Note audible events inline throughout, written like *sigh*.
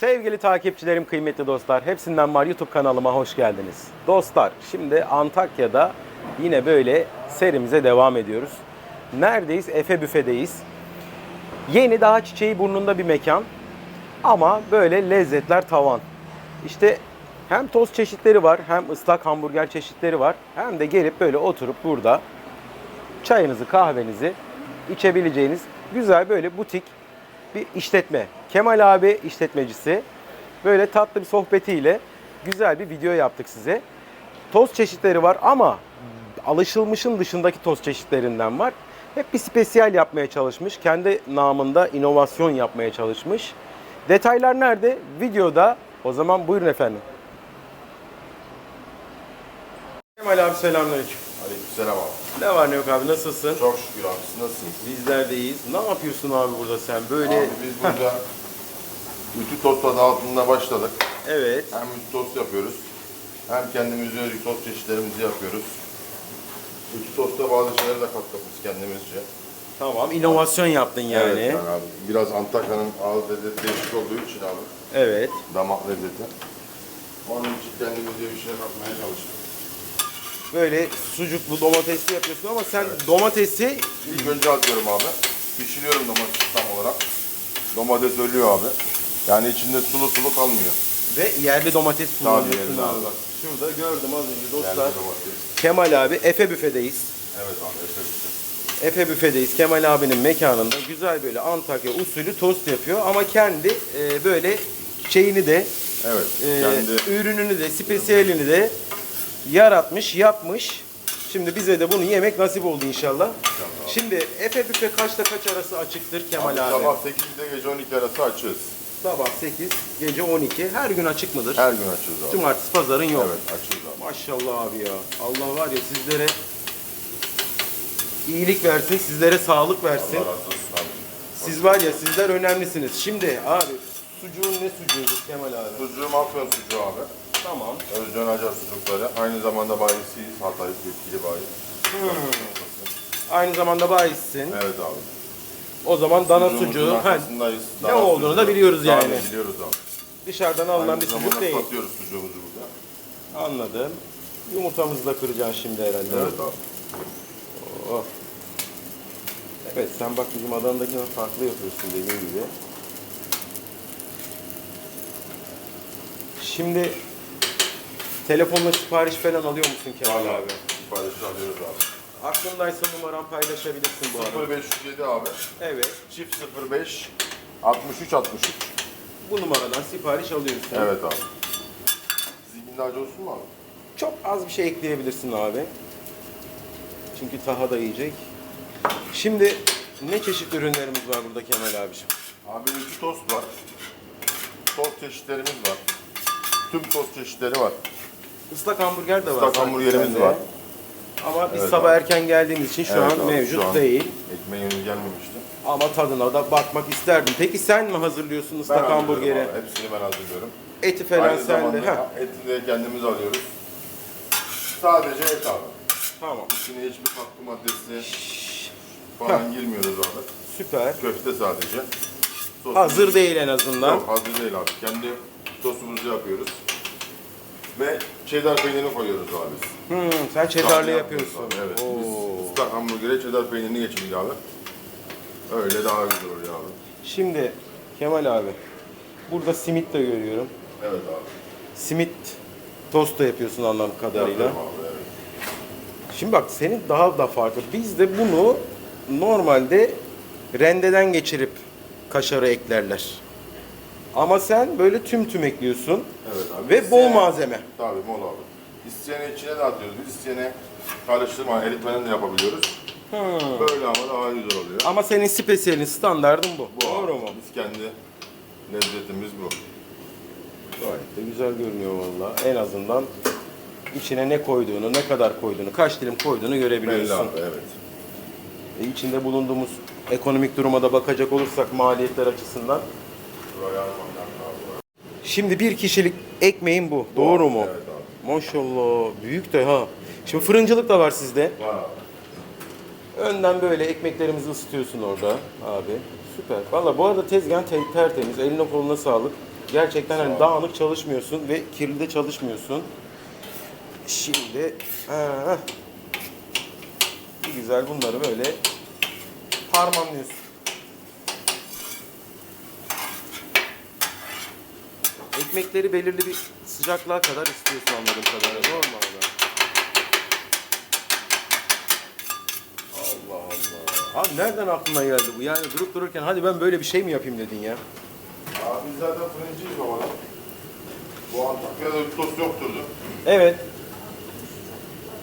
Sevgili takipçilerim, kıymetli dostlar, hepsinden var YouTube kanalıma hoş geldiniz. Dostlar, şimdi Antakya'da yine böyle serimize devam ediyoruz. Neredeyiz? Efe Büfe'deyiz. Yeni daha çiçeği burnunda bir mekan ama böyle lezzetler tavan. İşte hem tost çeşitleri var, hem ıslak hamburger çeşitleri var, hem de gelip böyle oturup burada çayınızı, kahvenizi içebileceğiniz güzel böyle butik bir işletme. Kemal abi işletmecisi. Böyle tatlı bir sohbetiyle güzel bir video yaptık size. Toz çeşitleri var ama alışılmışın dışındaki toz çeşitlerinden var. Hep bir spesiyel yapmaya çalışmış. Kendi namında inovasyon yapmaya çalışmış. Detaylar nerede? Videoda. O zaman buyurun efendim. Kemal abi selamünaleyküm. Aleykümselam abi. Ne var ne yok abi nasılsın? Çok şükür abi siz nasılsınız? Bizler de iyiyiz. Ne yapıyorsun abi burada sen? Böyle Abi biz burada ütü tost adı altında başladık. evet. Hem ütü tost yapıyoruz. Hem kendimize özgü tost çeşitlerimizi yapıyoruz. Ütü tostta bazı şeyler de kattık biz kendimizce. Tamam. inovasyon yaptın yani. Evet yani abi. Biraz Antakya'nın ağız lezzeti değişik olduğu için abi. Evet. Damak lezzeti. Onun için kendimizce bir şey yapmaya çalıştık. Böyle sucuklu domatesli yapıyorsun ama sen domatesi İlk önce atıyorum abi. Pişiriyorum domatesi tam olarak. Domates ölüyor abi. Yani içinde sulu sulu kalmıyor. ve yerli domates Tabii kullanıyorsun yerli abi. abi. Bak, Şurada gördüm az önce Yerli dostlar. domates. Kemal abi Efe Büfe'deyiz. Evet abi. efendim. Efe Büfe'deyiz. Kemal abinin mekanında güzel böyle Antakya usulü tost yapıyor ama kendi e, böyle şeyini de Evet. e, kendi ürününü de spesiyelini de yaratmış, yapmış. Şimdi bize de bunu yemek nasip oldu inşallah. Şimdi Efe Büfe kaçta kaç arası açıktır Kemal abi? Sabah 8'de gece 12 arası açığız. Sabah 8, gece 12. Her gün açık mıdır? Her gün açığız abi. Cumartesi pazarın yok. Evet açığız abi. Maşallah abi ya. Allah var ya sizlere iyilik versin, sizlere sağlık versin. Allah razı olsun abi. Siz var ya sizler önemlisiniz. Şimdi abi sucuğun ne sucuğudur Kemal abi? Sucuğum Afyon sucuğu abi. Tamam. Özcan Acar sucukları. Aynı zamanda bayisiyiz. Hatay yetkili bayi. Aynı zamanda bayissin. Evet abi. O zaman dana Sucuğumuzun sucuğu. Ha, arkasındayız. ne Dana olduğunu da sucuğu. biliyoruz yani. Biliyoruz abi. dışarıdan alınan Aynı bir sucuk zamanda değil. satıyoruz sucuğumuzu burada. Anladım. Yumurtamızı da kıracaksın şimdi herhalde. Evet abi. Oh. Evet sen bak bizim Adana'dakinden farklı yapıyorsun dediğin gibi. Şimdi telefonla sipariş falan alıyor musun Kemal abi? Siparişi alıyoruz abi. Aklındaysa numaran paylaşabilirsin bu arada. 0507 abi. Evet. Çift 05 63 63. Bu numaradan sipariş alıyorsun. Evet abi. Zihnin acı olsun mu abi? Çok az bir şey ekleyebilirsin abi. Çünkü Taha da yiyecek. Şimdi ne çeşit ürünlerimiz var burada Kemal abiciğim? Abi iki tost var. Tost çeşitlerimiz var. Tüm tost çeşitleri var. Islak hamburger de var. Islak sanki hamburgerimiz sende. var. Ama biz Evet sabah abi. erken geldiğimiz için şu Evet an abi, mevcut şu an değil. Ekmeğimiz gelmemişti. Ama tadına da bakmak isterdim. Peki sen mi hazırlıyorsun ıslak Ben hamburgeri? hazırlıyorum abi, Hepsini ben hazırlıyorum. Eti falan Aynı sen de. zamanda Ha, etini de kendimiz alıyoruz. Sadece et abi. tamam. İçine hiçbir katkı maddesi falan girmiyoruz abi. Süper. Köfte sadece. Sos- Hazır değil en azından. Yok hazır değil abi. Kendi sosumuzu yapıyoruz. Ve cheddar peynirini koyuyoruz abi biz. Hmm, sen cheddarlı Sade yapıyorsun. yapıyoruz abi, Evet. Oo. Biz ıslak hamburgere cheddar peynirini geçirdik abi. Öyle daha güzel oluyor abi. Şimdi Kemal abi burada simit de görüyorum. Evet abi. Simit tost da yapıyorsun anladığım kadarıyla. Yapıyorum abi evet. Şimdi bak senin daha da farklı. Biz de bunu normalde rendeden geçirip kaşarı eklerler. Ama sen böyle tüm tüm ekliyorsun Evet abi. ve bol malzeme. Tabii bol abi. İsteyene içine de atıyoruz. Biz isteyene karıştırma, eritmeden de yapabiliyoruz. Böyle ama daha güzel oluyor. Ama senin spesiyelin, standardın bu. Bu abi. Doğru mu? Biz kendi lezzetimiz bu. Gayet de güzel görünüyor valla. En azından içine ne koyduğunu, ne kadar koyduğunu, kaç dilim koyduğunu Belli görebiliyorsun. abi evet. E, içinde bulunduğumuz ekonomik duruma da bakacak olursak maliyetler açısından. Buraya lazım. Şimdi bir kişilik ekmeğin bu. Doğru mu? Evet abi. Maşallah. Büyük de ha. Şimdi fırıncılık da var sizde. Var abi. Önden böyle ekmeklerimizi ısıtıyorsun orada abi. Süper. Valla bu arada tezgahın te- tertemiz. Eline koluna sağlık. Gerçekten hani dağınık çalışmıyorsun ve kirli de çalışmıyorsun. Şimdi bir güzel bunları böyle harmanlıyorsun. Ekmekleri belirli bir sıcaklığa kadar istiyorsun anladığım kadarıyla. Doğru mu abi? Allah Allah. Abi nereden aklına geldi bu? Yani durup dururken hadi ben böyle bir şey mi yapayım dedin ya? Abi biz zaten fırıncıyız babadan. Bu Antakya'da tost yokturdu. Evet.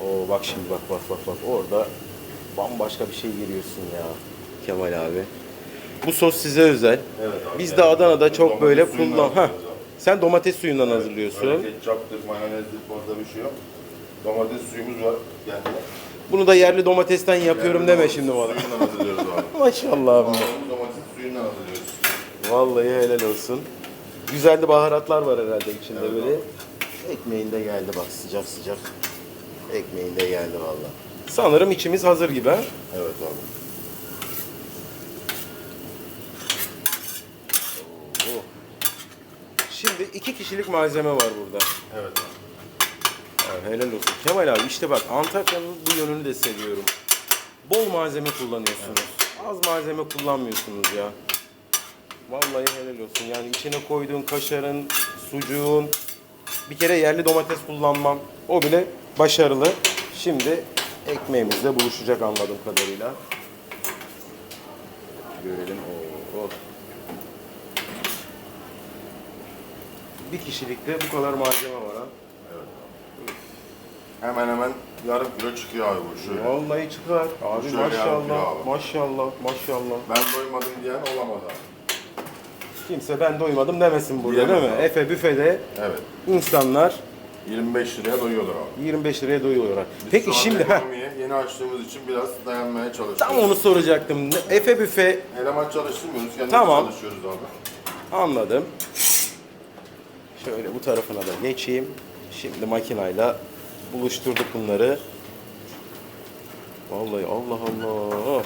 Oo bak şimdi bak bak bak bak orada bambaşka bir şey giriyorsun ya Kemal abi. Bu sos size özel. Evet abi. Biz de Adana'da çok böyle kullan. Ha. Sen domates suyundan hazırlıyorsun. ketçaptır, mayonezdir, fazla bir şey yok. Domates suyumuz var. Yani Bunu da yerli domatesten yapıyorum yerli deme domates şimdi bana. Suyundan hazırlıyoruz abi. *laughs* Maşallah abi. Domates suyundan hazırlıyoruz. Vallahi helal olsun. Güzel de baharatlar var herhalde içinde böyle. Ekmeğinde geldi bak sıcak sıcak. Ekmeğinde geldi vallahi. Sanırım içimiz hazır gibi ha. Evet abi. Oh. Şimdi iki kişilik malzeme var burada. Evet. Abi helal olsun. Kemal abi işte bak Antakya'nın bu yönünü de seviyorum. Bol malzeme kullanıyorsunuz. Az malzeme kullanmıyorsunuz ya. Vallahi helal olsun. Yani içine koyduğun kaşarın, sucuğun, bir kere yerli domates kullanmam. O bile başarılı. Şimdi ekmeğimizle buluşacak anladığım kadarıyla. Görelim. Oo, oh. Bir kişilikte bu kadar malzeme var ha. Evet. Hemen hemen yarım kilo çıkıyor abi bu şöyle. Vallahi çıkar. Abi Şöyle maşallah, abi. maşallah, maşallah. Ben doymadım diyen olamaz abi. Kimse ben doymadım demesin burada Diyemez değil mi? abi. Efe büfede Evet. insanlar 25 liraya doyuyorlar abi. 25 liraya doyuyorlar. Biz Peki şu an şimdi ha ekonomiye yeni açtığımız için biraz dayanmaya çalışıyoruz. tam onu soracaktım. Efe büfe Eleman çalıştırmıyoruz, kendimiz Tamam. çalışıyoruz abi. anladım. Şöyle bu tarafına da geçeyim. Şimdi makinayla buluşturduk bunları. Vallahi Allah Allah.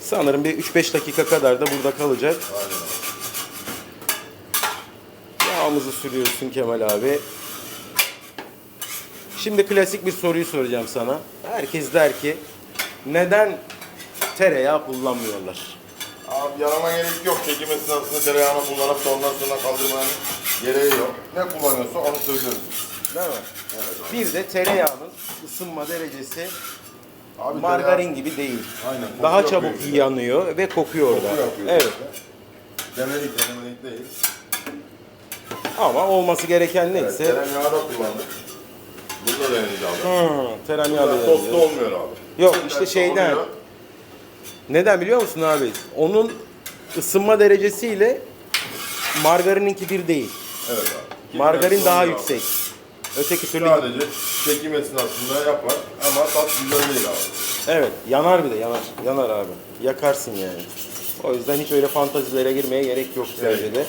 Sanırım bir 3-5 dakika kadar da burada kalacak. Yağımızı sürüyorsun Kemal abi. Şimdi klasik bir soruyu soracağım sana. Herkes der ki neden tereyağı kullanmıyorlar? Abi yanama gerek yok. Çekim esnasında tereyağını kullanıp da ondan sonra kaldırmanın gereği yok. Ne kullanıyorsa onu söylüyoruz. Değil mi? Evet abi. Bir de tereyağının ısınma derecesi Abi margarin tereyağı- gibi değil. Aynen. koku Daha yapıyor çabuk işte. yanıyor ve kokuyor Koku yapıyor Evet. işte. Denedik denemedik değil. Ama olması gereken Evet, neyse. tereyağı da kullandık. Bunu da denedik abi. Hmm, tereyağı Bunlar da tostlu yanıyor. olmuyor abi. Yok, işte şeyden. oluyor. Neden biliyor musun abi? Onun ısınma derecesiyle margarininki bir değil. Evet abi. Margarin daha abi. yüksek. Öteki türlü Sadece çekim esnasında yapar ama tat güzel değil abi. Evet, yanar bir de yanar. Yanar abi. Yakarsın yani. O yüzden hiç öyle fantazilere girmeye gerek yok bence de.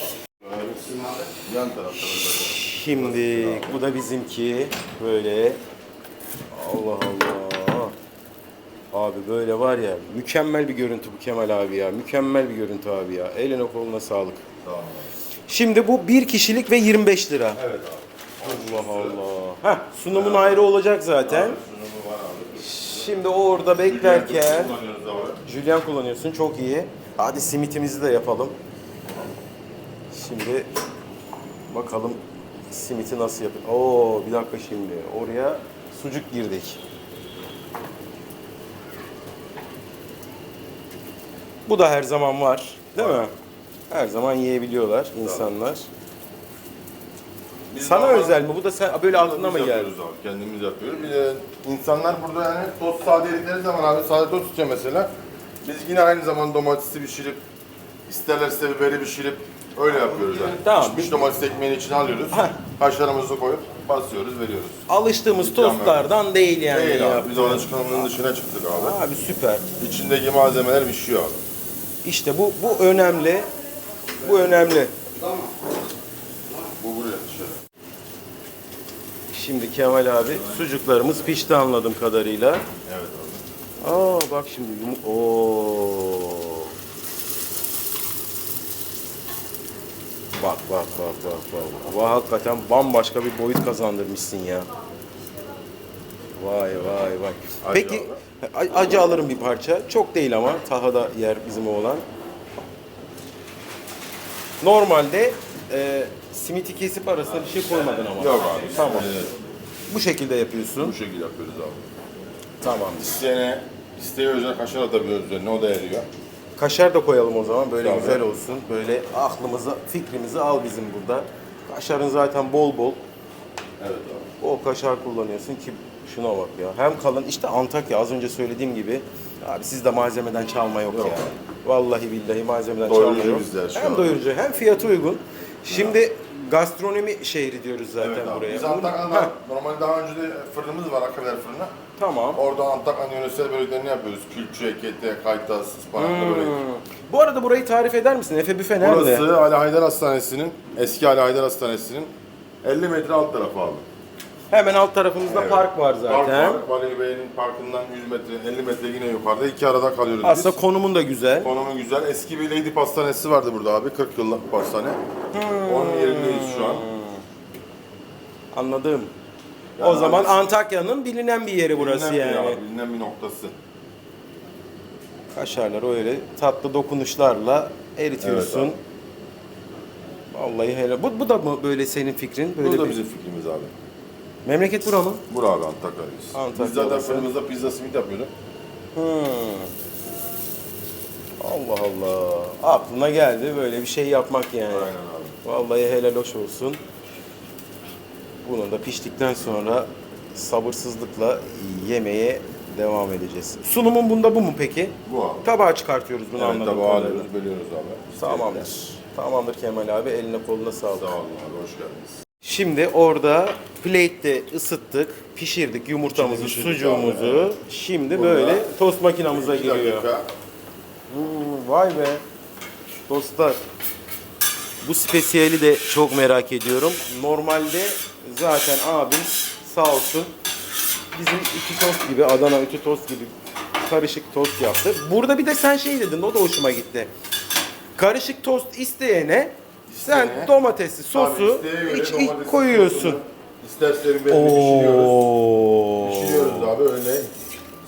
Yan tarafta. Şimdi bu da bizimki böyle. Allah Allah. Abi böyle var ya mükemmel bir görüntü bu Kemal abi ya. Mükemmel bir görüntü abi ya. Eline koluna sağlık. Tamam. Şimdi bu bir kişilik ve 25 lira. Evet abi. Allah Allah. Heh, sunumun ayrı olacak zaten. Sunumu var abi. Şimdi o orada beklerken abi. Julian kullanıyorsun çok iyi. Hadi simitimizi de yapalım. Şimdi bakalım simiti nasıl yapıyor. Oo bir dakika şimdi oraya sucuk girdik. Bu da her zaman var, değil mi? Her zaman yiyebiliyorlar insanlar. Biz Sana normal- özel mi? Bu da sen böyle Kendimiz mı geldi? yapıyoruz abi. Kendimiz yapıyoruz. Bir de insanlar burada yani tost sade yedikleri zaman abi sade tost istiyor mesela. Biz yine aynı zaman domatesi pişirip isterlerse biberi pişirip öyle yapıyoruz yani. Tamam. Pişmiş domates ekmeğini içine alıyoruz. Heh. Kaşarımızı koyup basıyoruz, veriyoruz. Alıştığımız tostlardan değil yani. Değil abi. Biz alışkanlığın dışına çıktık abi. Abi süper. İçindeki malzemeler pişiyor abi. İşte bu bu önemli. Bu önemli. Bu buraya dışarı. Şimdi Kemal abi sucuklarımız pişti anladığım kadarıyla. Evet abi. Aa bak şimdi yum Oo. Bak bak bak bak bak. Vay hakikaten bambaşka bir boyut kazandırmışsın ya. Vay vay vay. Peki acı alırım bir parça. Çok değil ama Taha da yer bizim oğlan. Normalde e, simiti kesip arasına bir şey koymadın ama. Yok abi. Tamam. Evet, Bu şekilde yapıyorsun. bu şekilde yapıyoruz abi. Tamamdır. İsteyene, isteğe özel kaşar atabiliyoruz üzerine. O da eriyor. Kaşar da koyalım o zaman böyle Tabii. güzel olsun. Böyle aklımızı, fikrimizi al bizim burada. Kaşarın zaten bol bol. Evet abi. Bol kaşar kullanıyorsun ki şuna bak ya. Hem kalın işte Antakya az önce söylediğim gibi. Abi sizde malzemeden çalma yok, Yok. ya. Vallahi billahi malzemeden Doyurucu çalma yok. şu Hem an. doyurucu hem fiyatı uygun. Şimdi gastronomi şehri diyoruz zaten Evet abi. buraya. Biz Antakya'da normalde daha önce de fırınımız var, Akaver fırını. Tamam. Orada Antakya'nın yöresel böreklerini yapıyoruz. Külçü, ekete, kaytas, ıspanaklı börek. Bu arada burayı tarif eder misin? Efe Büfe nerede? Burası Ali Haydar Hastanesi'nin, eski Ali Haydar Hastanesi'nin 50 metre alt tarafı abi. Hemen alt tarafımızda Evet. park var zaten. Park var. Bey'in parkından 100 metre, 50 metre yine yukarıda. iki arada kalıyoruz Aslında biz. konumun da güzel. Konumu güzel. Eski bir Lady Pastanesi vardı burada abi. 40 yıllık bir pastane. Onun yerindeyiz şu an. Anladım. Yani o zaman abi- Antakya'nın bilinen bir yeri burası Bilinen bir yani. abi, bilinen bir noktası. Kaşarları öyle tatlı dokunuşlarla eritiyorsun. Evet Vallahi helal. Bu, bu da mı böyle senin fikrin? Böyle Bu da bir... bizim fikrimiz abi. Memleket bura mı? Bura abi Antakya'dayız. Antakya Biz zaten orası. fırınımızda pizza simit yapıyorduk. Hmm. Allah Allah. Aklına geldi böyle bir şey yapmak yani. Aynen abi. Vallahi helal hoş olsun. Bunu da piştikten sonra sabırsızlıkla yemeye devam edeceğiz. Sunumun bunda bu mu peki? Bu abi. Tabağa çıkartıyoruz bunu Evet anladığım tabağı alıyoruz, bölüyoruz abi. Tamamdır. Tamamdır Kemal abi. Eline koluna sağlık. Sağ olun abi, hoş geldiniz. Şimdi orada plate'te ısıttık, pişirdik yumurtamızı, Şimdi pişirdik sucuğumuzu. abi, Şimdi Burada böyle tost makinamıza İki giriyor. dakika. Hmm, vay be. Dostlar. Bu spesiyeli de çok merak ediyorum. Normalde zaten abim sağ olsun bizim iki tost gibi, Adana iki tost gibi karışık tost yaptı. Burada bir de sen şey dedin, o da hoşuma gitti. Karışık tost isteyene sen İsteyene. domatesli Tabii, sosu isteğe iç, iç domatesi, koyuyorsun. sosunu, İsterse biberini pişiriyoruz. Oo. Pişiriyoruz abi öyle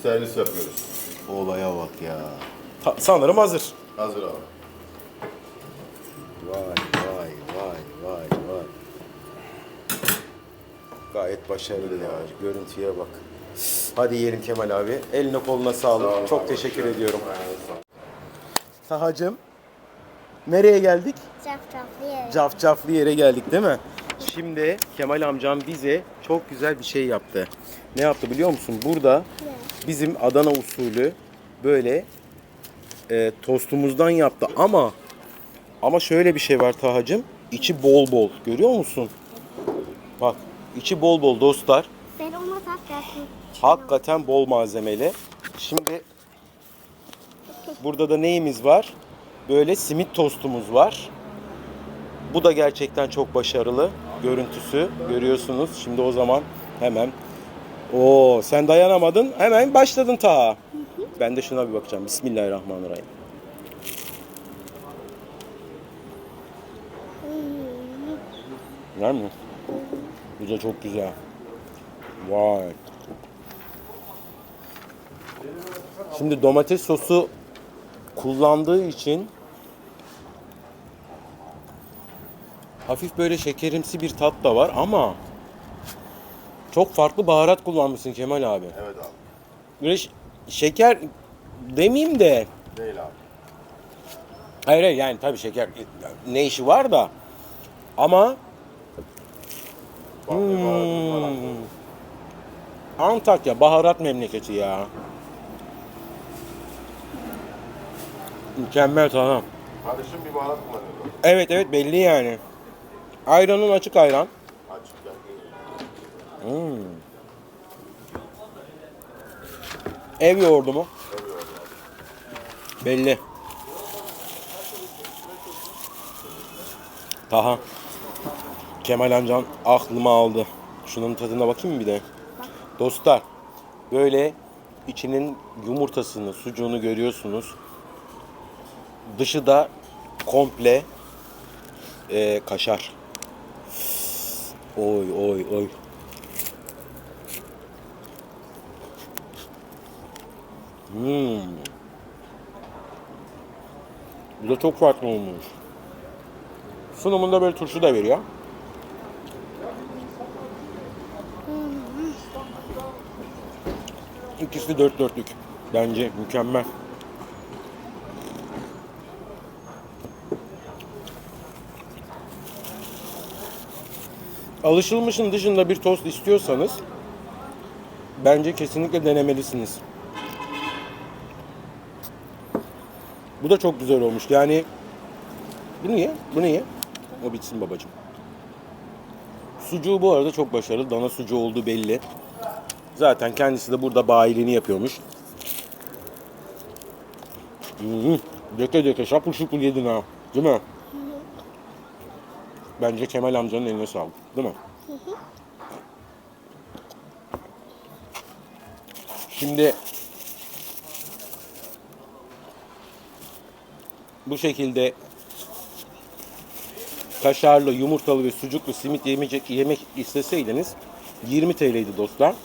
servis yapıyoruz. Olaya bak ya. Ta- sanırım hazır. Hazır abi. Vay vay vay vay vay. Gayet başarılı ya. Görüntüye bak. Hadi yiyelim Kemal abi. Eline koluna sağlık. Sağ ol Çok abi, teşekkür ediyorum. Tahacım. Nereye geldik? Cafcaflı yere. Cafcaflı yere geldik değil mi? Şimdi Kemal amcam bize çok güzel bir şey yaptı. Ne yaptı biliyor musun? Burada bizim Adana usulü böyle e, tostumuzdan yaptı ama ama şöyle bir şey var Tahacım. İçi bol bol. Görüyor musun? Bak içi bol bol dostlar. Ben ona. Hakikaten bol malzemeli. Şimdi burada da neyimiz var? Böyle simit tostumuz var. Bu da gerçekten çok başarılı. Görüntüsü görüyorsunuz. Şimdi o zaman hemen Oo sen dayanamadın. Hemen başladın ta. Ben de şuna bir bakacağım. Bismillahirrahmanirrahim. Var mı? Bu da çok güzel. Vay. Şimdi domates sosu kullandığı için hafif böyle şekerimsi bir tat da var ama çok farklı baharat kullanmışsın Kemal abi. Evet abi. Böyle ş- şeker demeyeyim de Değil abi. hayır hayır yani tabii şeker ne işi var da ama abi. Hmm. Antakya baharat memleketi ya. Mükemmel tamam. Karışım bir baharat kullanıyoruz. abi. Evet evet belli yani. Ayranın açık ayran. Açık. Hmm. Ev yoğurdu mu? Belli. Taha. Kemal amcan aklıma aldı. Şunun tadına bakayım bir de? Dostlar böyle içinin yumurtasını, sucuğunu görüyorsunuz. Dışı da komple e, kaşar. Oy oy oy. Hmm. Bu da çok farklı olmuş. Sunumunda böyle turşu da veriyor. İkisi dört dörtlük. Bence mükemmel. Alışılmışın dışında bir tost istiyorsanız bence kesinlikle denemelisiniz. Bu da çok güzel olmuş. Yani bunu ye, bunu ye. O bitsin babacığım. Sucuğu bu arada çok başarılı. Dana sucuğu olduğu belli. Zaten kendisi de burada bayiliğini yapıyormuş. Hı-hı. Döke döke şapul şupul yedin ha. Değil mi? Bence Kemal amcanın eline sağlık. Değil mi? Şimdi bu şekilde kaşarlı, yumurtalı ve sucuklu simit yemeyecek yemek isteseydiniz 20 TL'ydi dostlar.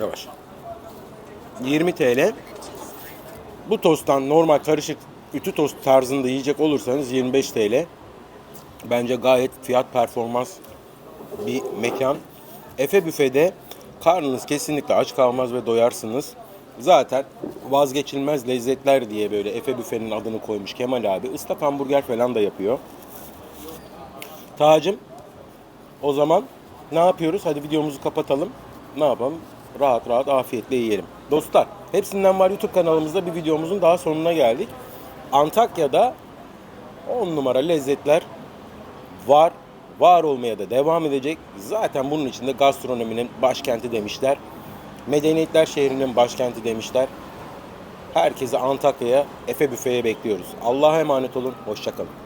Yavaş. 20 TL. Bu tosttan normal karışık ütü tost tarzında yiyecek olursanız 25 TL. Bence gayet fiyat performans bir mekan. Efe Büfe'de karnınız kesinlikle aç kalmaz ve doyarsınız. Zaten vazgeçilmez lezzetler diye böyle Efe Büfe'nin adını koymuş Kemal abi. Islak hamburger falan da yapıyor. Tacım o zaman ne yapıyoruz? Hadi videomuzu kapatalım. Ne yapalım? Rahat rahat afiyetle yiyelim. Dostlar hepsinden var YouTube kanalımızda bir videomuzun daha sonuna geldik. Antakya'da 10 numara lezzetler var. Var olmaya da devam edecek. Zaten bunun içinde gastronominin başkenti demişler. Medeniyetler şehrinin başkenti demişler. Herkese Antakya'ya, Efe Büfe'ye bekliyoruz. Allah'a emanet olun. Hoşçakalın.